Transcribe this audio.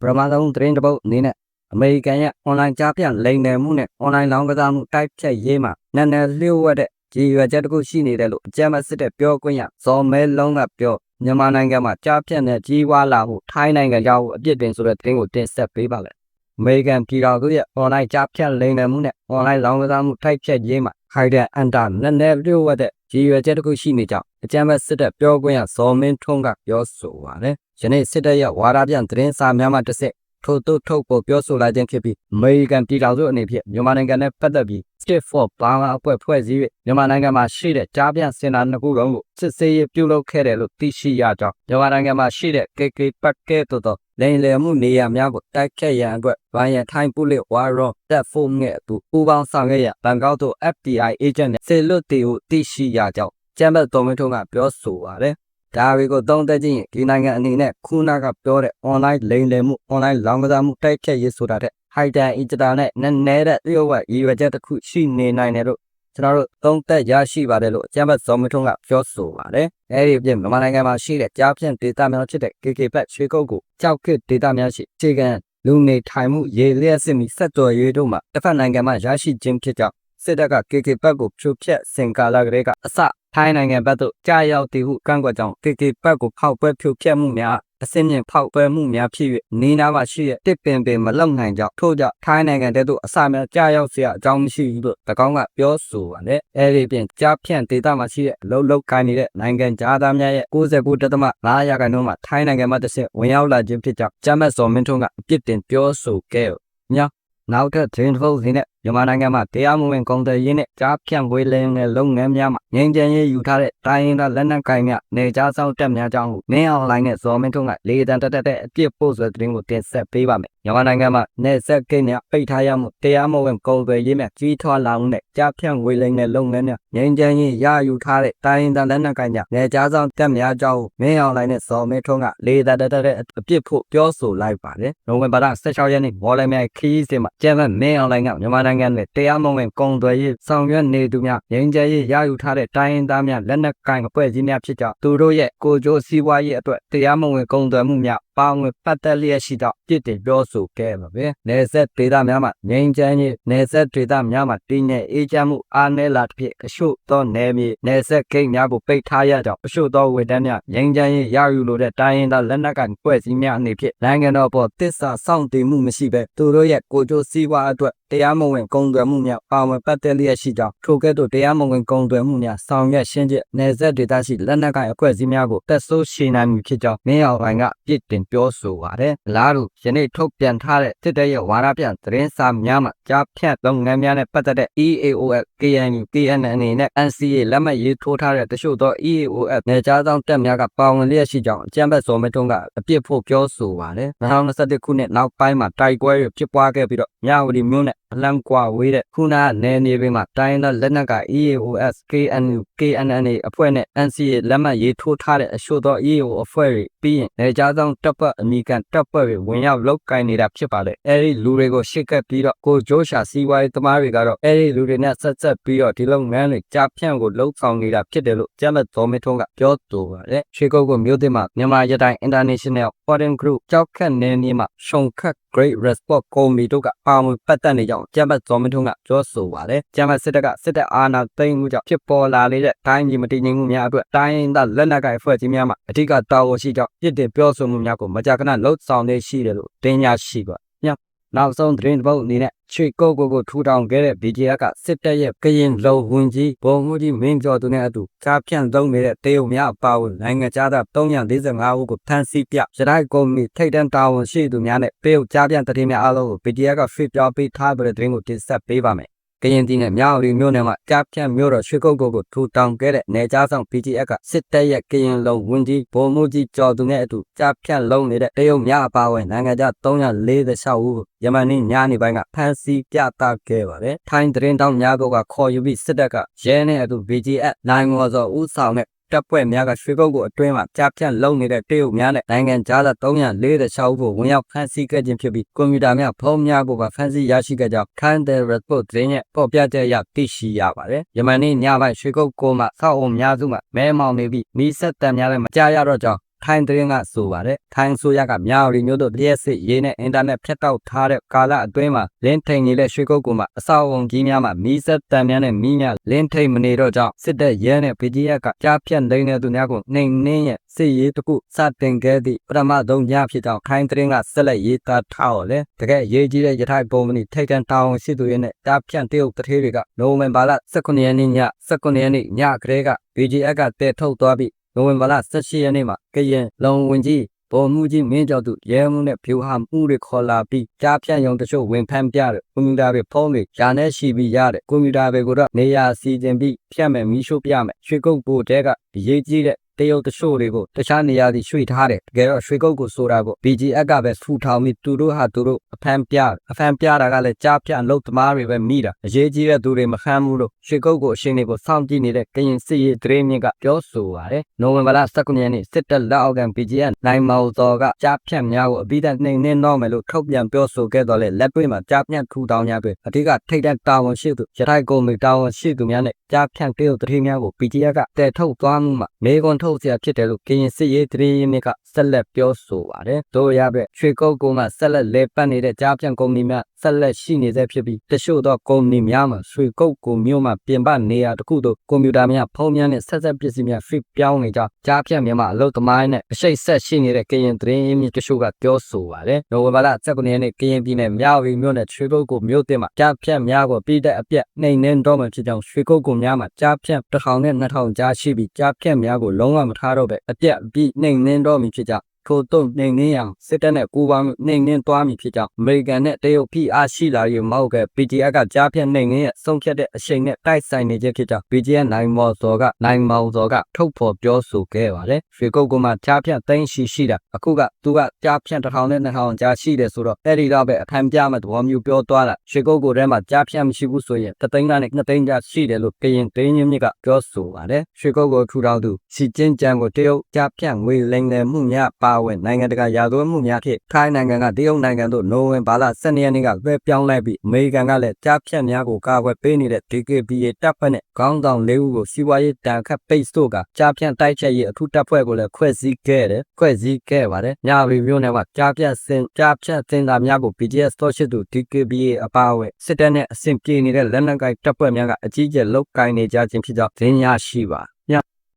ပထမဆုံးသတင်းတစ်ပုဒ်အနေနဲ့အမေရိကန်ရဲ့ online ကြားဖြတ်လိမ်လည်မှုနဲ့ online လောင်းကစားမှုတိုက်ဖြတ်ရေးမှာနက်နယ်လျှို့ဝှက်တဲ့ကြည်ရွယ်ချက်တစ်ခုရှိနေတယ်လို့အကြမ်းဖက်စစ်တဲ့ပြောခွင့်ရဇော်မဲလုံးကပြောမြန်မာနိုင်ငံမှာကြားဖြတ်တဲ့ကြီးဝါလာမှုထိုင်းနိုင်ငံကြောင့်အပြစ်တင်ဆိုတဲ့သတင်းကိုတင်ဆက်ပေးပါမယ်အမေရိကန်ပြည်တော်စုရဲ့ online ကြားဖြတ်လိမ်လည်မှုနဲ့ online လောင်းကစားမှုတိုက်ဖြတ်ရေးမှာ Hidden Under နက်နယ်လျှို့ဝှက်တဲ့ကြည်ရွယ်ချက်တစ်ခုရှိနေကြောင်း အကြမ်းဖက်စစ်တဲ့ပြောခွင့်ရဇော်မင်းထွန်းကပြောဆိုပါတယ်ယနေ့စစ်တပ်ရဲ့ဝါဒပြန်သတင်းစာများမှတစ်ဆက်ထို့သို့ထုတ်ပေါ်ပြောဆိုလာခြင်းဖြစ်ပြီးအမေရိကန်ပြည်ထောင်စုအနေဖြင့်မြန်မာနိုင်ငံနဲ့ပတ်သက်ပြီး State for Burma အဖွဲ့ဖွဲ့စည်း၍မြန်မာနိုင်ငံမှာရှိတဲ့ကြားပြန်စင်တာနှစ်ခုလုံးကိုစစ်ဆေးရေးပြုလုပ်ခဲ့တယ်လို့သိရှိရကြောင်းမြန်မာနိုင်ငံမှာရှိတဲ့ KK ပတ်ကဲ့သို့သောလိမ်လည်မှုနေရာများကိုတိုက်ခတ်ရန်အတွက်ဗိုင်းရန်ထိုင်းပုလိဝါရောတက်ဖို့နဲ့အတူပူးပေါင်းဆောင်ရွက်ရန်ဘန်ကောက်သို့ FBI agent နဲ့ဆေလွတ်တီကိုသိရှိရကြောင်း ကျမ်းဘတ်တော်မင်းထုံးကပြောဆိုပါတယ်ဒါတွေကိုသုံးသပ်ကြည့်ရင်ဒီနိုင်ငံအနေနဲ့ခုနကပြောတဲ့ online လိမ်လည်မှု online လောင်းကစားမှုတိုက်ဖြတ်ရေးဆိုတာတဲ့ Hidden Insta နဲ့နည်းနည်းတဲ့လျှို့ဝှက်ရည်ရွယ်ချက်တစ်ခုရှိနေနိုင်တယ်လို့ကျွန်တော်တို့သုံးသပ်ရရှိပါတယ်လို့အကျမ်းဘတ်ဇော်မထုံးကပြောဆိုပါတယ်။အဲဒီအပြင်မြန်မာနိုင်ငံမှာရှိတဲ့ကြားဖြန့်ဒေတာများဖြစ်တဲ့ KK ဘတ်ရွှေကုတ်ကိုကြောက်ခစ်ဒေတာများရှိအခြေခံလူနေထိုင်မှုရေလျက်စစ်မီဆက်တော်ရေးတို့မှာတစ်ဖက်နိုင်ငံမှာရရှိခြင်းဖြစ်ကြောင်း စစ်တပ်က KK ဘက်ကိုဖြိုဖျက်စင်ကာလာကလေးကအစထိုင်းနိုင်ငံဘက်သို့ကြားရောက်တည်ဟုကန့်ကွက်ကြောင်း KK ဘက်ကိုဖောက်ပွဲဖြိုဖျက်မှုများအစင်းမြင့်ဖောက်ပွဲမှုများဖြစ်၍နေနာမှာရှိတဲ့တစ်ပင်ပင်မလောက်နိုင်ကြောင်းထို့ကြောင့်ထိုင်းနိုင်ငံတဲသို့အစများကြားရောက်စရာအကြောင်းမရှိဘူးလို့၎င်းကပြောဆိုပါတယ်။အဲဒီပြင်ကြားဖြန့်ဒေသမှာရှိတဲ့အလုံးလုံးကိုင်းနေတဲ့နိုင်ငံသားများရဲ့69.5ရာခိုင်နှုန်းမှာထိုင်းနိုင်ငံမှာတစ်ဆင့်ဝင်ရောက်လာခြင်းဖြစ်ကြောင်းဂျမတ်စော်မင်းထွန်းကအပြစ်တင်ပြောဆိုခဲ့။မြောက်နောက်ထပ်ဒရင်ဖုတ်စင်းနဲ့မြန်မာနိုင်ငံမှာတရားမဝင်ကုန်တယ်ရင်းနဲ့ကြားဖြန့်ဝေးလင်းတဲ့လုပ်ငန်းများမှာငြိမ်းချမ်းရေးယူထားတဲ့တိုင်းရင်းသားလက်နက်ကိုင်များနေကြားဆောင်တက်များကြောင်းကိုနင်းအွန်လိုင်းနဲ့ဇော်မင်းထွန်းကလေတန်တက်တက်တဲ့အပြစ်ပို့ဆိုတဲ့သတင်းကိုတင်ဆက်ပေးပါမယ်။မြန်မာနိုင်ငံမှာနေဆက်ကိန်းနဲ့ပိတ်ထားရမှုတရားမဝင်ကုန်တယ်ရင်းနဲ့ကြီးထွားလာမှုနဲ့ကြားဖြန့်ဝေးလင်းတဲ့လုပ်ငန်းများငြိမ်းချမ်းရေးရယူထားတဲ့တိုင်းရင်းသားလက်နက်ကိုင်များနေကြားဆောင်တက်များကြောင်းကိုနင်းအွန်လိုင်းနဲ့ဇော်မင်းထွန်းကလေတန်တက်တက်တဲ့အပြစ်ဖို့ပြောဆိုလိုက်ပါတယ်။နိုဝင်ဘာလ16ရက်နေ့မော်လမြိုင်ခီးစစ်မှာကျန်းမမင်းအွန်လိုင်းကမြန်မာနိုင်ငံနဲ့တရားမဝင်ကုန်သွယ်ရေးဆောင်ရွက်နေသူများငြိမ်းချမ်းရေးရယူထားတဲ့တိုင်းရင်းသားများလက်နက်ကိုင်အဖွဲ့အစည်းများဖြစ်ကြောင်းသူတို့ရဲ့ကိုကြိုးစည်းဝါးရေးအတွက်တရားမဝင်ကုန်သွယ်မှုများ ပါဝင်ပတ်သက်လျက်ရှိသောပြစ်တင်ပြောဆိုခဲ့ပါပဲ။နေဆက်ဒေသများမှာငြိမ်းချမ်းရေးနေဆက်ဒေသများမှာတည်ငြိမ်အေးချမ်းမှုအားနည်းလာသဖြင့်အရှုပ်သောနယ်မြေနေဆက်ဂိတ်များကိုပိတ်ထားရကြောင်းအရှုပ်သောဝေတန်းများငြိမ်းချမ်းရေးရယူလိုတဲ့တိုင်းရင်းသားလက်နက်ကိုင်အဖွဲ့အစည်းများအနေဖြင့်နိုင်ငံတော်ပေါ်တစ္ဆာစောင့်တည်မှုမရှိဘဲသူတို့ရဲ့ကိုကြိုးစည်းဝါးအတွက်တရားမဝင်ကုန်သွယ်မှုများပါဝင်ပတ်သက်လျက်ရှိကြောင်းထိုကဲ့သို့တရားမဝင်ကုန်သွယ်မှုများဆောင်ရွက်ရှင်းချက်နေဆက်ဒေသရှိလက်နက်ကိုင်အဖွဲ့အစည်းများကိုတက်ဆိုးရှင်းနိုင်မှုဖြစ်ကြောင်းမင်းအောင်ပိုင်းကပြစ်တင်ပြောဆိုပါတယ်။လားတို့ယနေ့ထုတ်ပြန်ထားတဲ့တစ်တဲ့ရဲ့ဝါရပြန်သတင်းစာများမှာကြားဖြတ်လုပ်ငန်းများနဲ့ပတ်သက်တဲ့ EAOF KNU KNN နဲ့ NCA လက်မှတ်ရေးထိုးထားတဲ့တချို့သော EAOF နယ်ခြားဆောင်တပ်များကပါဝင်လျက်ရှိကြောင်းအကြမ်းဖက်စော်မတုံးကအပြစ်ဖို့ပြောဆိုပါတယ်။2021ခုနှစ်နောက်ပိုင်းမှာတိုက်ပွဲတွေဖြစ်ပွားခဲ့ပြီးတော့မြဝတီမြို့နဲ့အလံကွာဝေးတဲ့ခုနနယ်နေပင်မှာတိုင်းဒေသလက်နက်က EAOS KNU KNNA အဖွဲ့နဲ့ NCA လက်မှတ်ရေးထိုးထားတဲ့အရှို့သော EAO အဖွဲ့တွေပြီးရင်နေကြားဆောင်တပ်ဖွဲ့အမိကန်တပ်ဖွဲ့တွေဝင်ရောက်လုတ်ကင်နေတာဖြစ်ပါတယ်။အဲဒီလူတွေကိုရှစ်ကပ်ပြီးတော့ကိုဂျိုးရှာစီးပွားရေးသမားတွေကတော့အဲဒီလူတွေနဲ့ဆက်ဆက်ပြီးတော့ဒီလုပ်ငန်းတွေကြားဖြန့်ကိုလှုပ်ဆောင်နေတာဖြစ်တယ်လို့ကျမ်းလက်တော်မင်းထုံးကပြောဆိုပါတယ်။ရွှေကုတ်ကမြို့သစ်မှာမြန်မာရတိုင်း International Foreign Group ကြောက်ခတ်နေနေမှာရှုံခတ် Great Response Committee တို့ကပါဝင်ပတ်သက်နေကြောင်းကျမ်းပတ်ဇော်မင်းထုံးကပြောဆိုပါတယ်။ကျမ်းပတ်စစ်တပ်ကစစ်တပ်အာဏာသိမ်းမှုကြောင့်ဖြစ်ပေါ်လာတဲ့တိုင်းပြည်မတည်ငြိမ်မှုများအတွက်တိုင်းရင်းသားလက်နက်ကိုင်အဖွဲ့အစည်းများမှာအထူးကတာဝန်ရှိကြောင်းပြစ်တင်ပြောဆိုမှုများကိုမကြာခဏလှုပ်ဆောင်နေရှိတယ်လို့တင်ညာရှိပါ။ညနောက်ဆုံးသတင်းတစ်ပုဒ်အနေနဲ့ ချွေကိုကိုကိုထူထောင်ခဲ့တဲ့ BJF ကစစ်တပ်ရဲ့ကရင်လုံဝင်ကြီးဘုံမှုကြီးမင်းကျော်သူနဲ့အတူကြားဖြန့်သုံးနေတဲ့တေယုံများအပါအဝင်နိုင်ငံသား345ဦးကိုဖမ်းဆီးပြရတိုင်းကုမ္ပဏီထိတ်တန်းတာဝန်ရှိသူများနဲ့ပေယုကြားဖြန့်တည်င်းများအားလုံးကို BJF ကဖိပြောပေးထားတဲ့သတင်းကိုတင်ဆက်ပေးပါမယ် ကရင်ပြည်နယ်မြောက်ရီမြို့နယ်မှာကြားဖြန့်မြို့တော်ရွှေကုတ်ကိုကိုထူထောင်ခဲ့တဲ့နေကြားဆောင် BGF ကစစ်တပ်ရဲ့ကရင်လုံဝင်ကြီးဗိုလ်မှူးကြီးကျော်သူနဲ့အတူကြားဖြန့်လုံးနေတဲ့တရုတ်များအပါအဝင်နိုင်ငံခြား346ဦးကိုယမန်နေ့ညနေပိုင်းကဖမ်းဆီးပြသခဲ့ပါတယ်။ထိုင်းသတင်းတောင်များကခေါ်ယူပြီးစစ်တပ်ကရဲနဲ့အတူ BGF နိုင်ဝေါ်စောဦးဆောင်တဲ့ တပ်ဖွဲ့များကရွှေကုတ်ကိုအတွင်းမှာကြားဖြန့်လုံနေတဲ့တရုတ်များနဲ့နိုင်ငံခြားသား346ဦးကိုဝင်ရောက်ဖမ်းဆီးခဲ့ခြင်းဖြစ်ပြီးကွန်ပျူတာများဖုန်းများကိုပါဖမ်းဆီးရရှိခဲ့ကြောင်း Kandel Report သတင်းရဲ့ပေါ်ပြချက်အရသိရှိရပါတယ်။ယမန်နေ့ညပိုင်းရွှေကုတ်ကိုမှစောက်အုံများစုမှာမဲမောင်နေပြီးမိဆက်တံများလည်းမကြားရတော့ကြောင်း ထိုင်းသတင်းကဆိုပါတယ်ထိုင်းဆိုရကမြောက်ရီမျိုးတို့လျှက်စစ်ရေးနဲ့အင်တာနက်ဖြတ်တောက်ထားတဲ့ကာလအတွင်းမှာလင်းထိန်နေတဲ့ရွှေကုတ်ကူမှာအဆောက်အုံကြီးများမှာမီးစက်တံများနဲ့မီးများလင်းထိန်မနေတော့ကြောင့်စစ်တပ်ရဲနဲ့ BGF ကကြားဖြတ်လိမ့်တဲ့သူများကိုနှိမ်နှင်းရဲ့စစ်ရေးတစ်ခုစတင်ခဲ့သည့်ပထမဆုံးညဖြစ်ကြောင်းထိုင်းသတင်းကဆက်လက်ရေးသားထားတော်လဲတကယ်ရေးကြီးတဲ့ရထိုင်ပုံမနီထိတ်တန့်တောင်းရှိသူရဲ့နဲ့တားဖြန့်တရုတ်တထေးတွေကနိုဝင်ဘာလ18ရက်နေ့ည19ရက်နေ့ညကလေးက BGF ကတည်ထုတ်သွားပြီး နိုဝင်ဘာလ18ရက်နေ့မှာကရင်လုံဝင်ကြီးဗိုလ်မှူးကြီးမင်းကျော်သူရဲမှုနဲ့ဖြူဟာမှုတွေခေါ်လာပြီးကြားဖြန့်ရုံတချို့ဝင်ဖမ်းပြတဲ့ကွန်ပျူတာတွေဖုန်းတွေယာနဲ့ရှိပြီးရတဲ့ကွန်ပျူတာတွေကိုတော့နေရာစီစဉ်ပြီးဖြတ်မယ်မီးရှို့ပြမယ်ရွှေကုတ်ပိုတဲကအရေးကြီးတဲ့ တရုတ်တချို့တွေကိုတခြားနေရာစီရွှေ့ထားတယ်တကယ်တော့ရွှေကုတ်ကိုဆိုတာကို BGF ကပဲထူထောင်ပြီးသူတို့ဟာသူတို့အဖမ်းပြအဖမ်းပြတာကလည်းကြားဖြန့်အလုပ်သမားတွေပဲမိတာအရေးကြီးတဲ့သူတွေမခမ်းဘူးလို့ရွှေကုတ်ကိုအရှင်တွေကိုစောင့်ကြည့်နေတဲ့ကရင်စစ်ရေးသတင်းမြင့်ကပြောဆိုပါတယ်နိုဝင်ဘာလ19ရက်နေ့စစ်တပ်လက်အောက်ခံ BGF နိုင်မော်တော်ကကြားဖြန့်များကိုအပိဓာနှိမ်နှင်းတော့မယ်လို့ထုတ်ပြန်ပြောဆိုခဲ့တော့လေလက်တွေ့မှာကြားဖြန့်ထူထောင်များပဲအဓိကထိတ်တဲ့တာဝန်ရှိသူရထိုင်ကုမ္ပဏီတာဝန်ရှိသူများနဲ့ကြားဖြန့်တရုတ်သတင်းများကို BGF ကတည်ထုတ်သွားမှုမှာမေကွန်ထုတ်ထုတ်စရာဖြစ်တယ်လို့ကရင်စစ်ရေးသတင်းရင်းမြစ်ကဆက်လက်ပြောဆိုပါတယ်။တို့ရပဲရွှေကုတ်ကုန်းကဆက်လက်လဲပတ်နေတဲ့ကြားဖြန့်ကုမ္ပဏီများ ဆက်လက်ရှိနေသေးဖြစ်ပြီးတချို့သောကုမ္ပဏီများမှာရွှေကုတ်ကိုမြို့မှာပြင်ပနေရာတစ်ခုသို့ကွန်ပျူတာများဖုန်းများနဲ့ဆက်ဆက်ပစ္စည်းများ fit ပြောင်းနေကြကြားဖြန့်မြန်မာအလုပ်သမားနဲ့အရှိတ်ဆက်ရှိနေတဲ့ကရင်သတင်းရင်းမြစ်တချို့ကပြောဆိုပါတယ်။နိုဝင်ဘာလ19ရက်နေ့ကရင်ပြည်နယ်မြောက်ရီမြို့နယ်ရွှေကုတ်ကိုမြို့တင်မှာကြားဖြန့်များကိုပြည်တဲ့အပြက်နှိမ်နှင်းတော့မှဖြစ်ကြောင်းရွှေကုတ်ကိုများမှာကြားဖြန့်တစ်ထောင်နဲ့နှစ်ထောင်ကြားရှိပြီးကြားဖြန့်များကိုလုံးဝမထားတော့ပဲအပြက်အပြီးနှိမ်နှင်းတော့မှဖြစ်ကြောင်း ထိုတုံနှိမ်နှင်းရန်စစ်တပ်နဲ့ကိုးပေါင်းနှိမ်နှင်းသွားမည်ဖြစ်ကြောင်းအမေရိကန်နဲ့တရုတ်ဖိအားရှိလာရေးမဟုတ်က PTF ကကြားဖြတ်နှိမ်နှင်းရဲ့ဆုံးဖြတ်တဲ့အချိန်နဲ့တိုက်ဆိုင်နေခြင်းဖြစ်ကြောင်း PTF နိုင်မော်စော်ကနိုင်မောင်စော်ကထုတ်ဖော်ပြောဆိုခဲ့ပါတယ်ရွှေကုတ်ကမှကြားဖြတ်သိန်းရှိရှိတာအခုကသူကကြားဖြတ်တစ်ထောင်နဲ့နှစ်ထောင်ကြားရှိတယ်ဆိုတော့အဲ့ဒီတော့ပဲအဖမ်းပြမဲ့သဘောမျိုးပြောသွားတာရွှေကုတ်ကိုထဲမှာကြားဖြတ်မရှိဘူးဆိုရင်တသိန်းကနေနှစ်သိန်းကြားရှိတယ်လို့ကရင်တင်းရင်းမြစ်ကပြောဆိုပါတယ်ရွှေကုတ်ကိုထူထောင်သူစီကျင်းကြံကိုတရုတ်ကြားဖြတ်ငွေလိမ်လည်မှုများပါဝင်နိုင်ငံတကာရာဇဝတ်မှုများဖြင့်ထိုင်းနိုင်ငံကတရုတ်နိုင်ငံသို့နိုဝင်ဘာလ12ရက်နေ့ကလွှဲပြောင်းလိုက်ပြီးအမေရိကန်ကလည်းကြားဖြတ်များကိုကာကွယ်ပေးနေတဲ့ DKBA တပ်ဖွဲ့နဲ့ခေါင်းဆောင်၄ဦးကိုစီးပွားရေးတန်ခတ်ပိတ်ဆို့ကကြားဖြတ်တိုက်ချက်ရေးအထူးတပ်ဖွဲ့ကိုလည်းဖွဲ့စည်းခဲ့တယ်ဖွဲ့စည်းခဲ့ပါတယ်ညရီမျိုးနဲ့ကကြားဖြတ်စင်ကြားဖြတ်စင်တာများကို BGS တော့ရှိသူ DKBA အပါအဝင်စစ်တပ်နဲ့အဆင့်ပြေနေတဲ့လက်နက်ကိုင်တပ်ဖွဲ့များကအကြီးအကျယ်လုတ်ကင်နေကြခြင်းဖြစ်ကြောင်းသတင်းရရှိပါ